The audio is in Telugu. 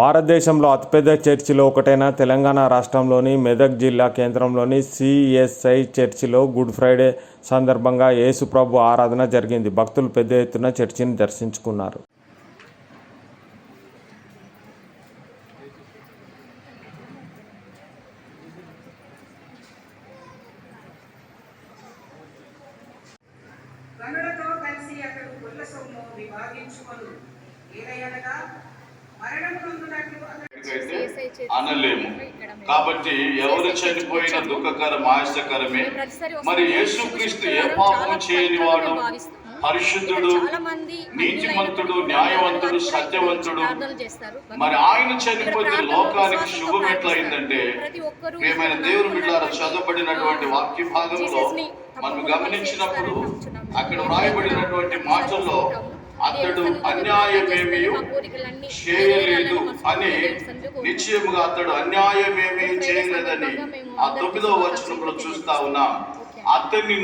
భారతదేశంలో అతిపెద్ద చర్చిలో ఒకటైన తెలంగాణ రాష్ట్రంలోని మెదక్ జిల్లా కేంద్రంలోని సిఎస్ఐ చర్చిలో గుడ్ ఫ్రైడే సందర్భంగా యేసుప్రభు ఆరాధన జరిగింది. భక్తులు పెద్ద ఎత్తున చర్చిని దర్శించుకున్నారు. గనులతో కలిసి అతడు విభాగించుకొను. ఏదయనగా అనలేము. కాబట్టి ఎవరు చనిపోయిన దుఃఖకరం ఆయాసకరమే. మరి యేసుక్రీస్తు ఏ పాపం చేయని వాడు పరిశుద్ధుడు నీతిమంతుడు న్యాయవంతుడు సత్యవంతుడు. మరి ఆయన చనిపోతే లోకానికి శుభం ఎట్లయిందంటే ప్రియమైన దేవుని బిడ్డారా చదవబడినటువంటి వాక్య భాగంలో మనం గమనించినప్పుడు అక్కడ వ్రాయబడినటువంటి మాటల్లో అతడు అన్యాయమేమీ చేయలేదు అని నిశ్చయముగా అతడు అన్యాయమేమీ చేయలేదని ఆ తొమ్మిదో వచనంలో చూస్తా ఉన్నాం. అతన్ని